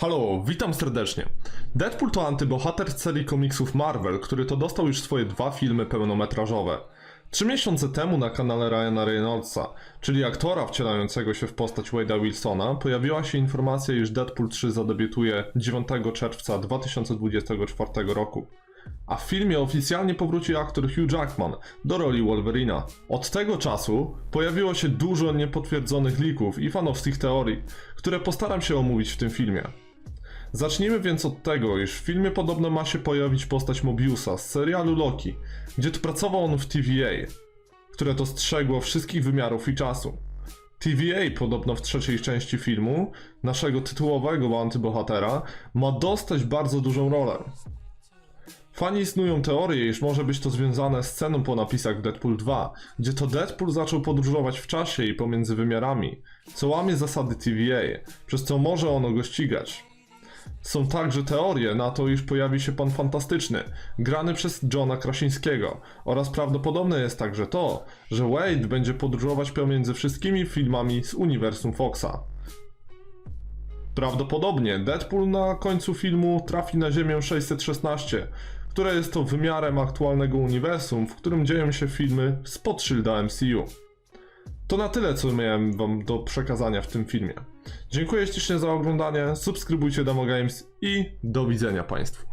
Halo, witam serdecznie. Deadpool to antybohater z serii komiksów Marvel, który to dostał już swoje dwa filmy pełnometrażowe. Trzy miesiące temu na kanale Ryana Reynoldsa, czyli aktora wcielającego się w postać Wade'a Wilsona, pojawiła się informacja, iż Deadpool 3 zadebiutuje 9 czerwca 2024 roku. A w filmie oficjalnie powróci aktor Hugh Jackman do roli Wolverina. Od tego czasu pojawiło się dużo niepotwierdzonych lików i fanowskich teorii, które postaram się omówić w tym filmie. Zacznijmy więc od tego, iż w filmie podobno ma się pojawić postać Mobiusa z serialu Loki, gdzie to pracował on w TVA, które to strzegło wszystkich wymiarów i czasu. TVA podobno w trzeciej części filmu, naszego tytułowego antybohatera, ma dostać bardzo dużą rolę. Fani snują teorię, iż może być to związane z sceną po napisach w Deadpool 2, gdzie to Deadpool zaczął podróżować w czasie i pomiędzy wymiarami, co łamie zasady TVA, przez co może ono go ścigać. Są także teorie na to, iż pojawi się Pan Fantastyczny, grany przez Johna Krasińskiego oraz prawdopodobne jest także to, że Wade będzie podróżować pomiędzy wszystkimi filmami z uniwersum Foxa. Prawdopodobnie Deadpool na końcu filmu trafi na Ziemię 616, które jest to wymiarem aktualnego uniwersum, w którym dzieją się filmy spod szylda MCU. To na tyle, co miałem wam do przekazania w tym filmie. Dziękuję ślicznie za oglądanie, subskrybujcie Demo Games i do widzenia Państwu.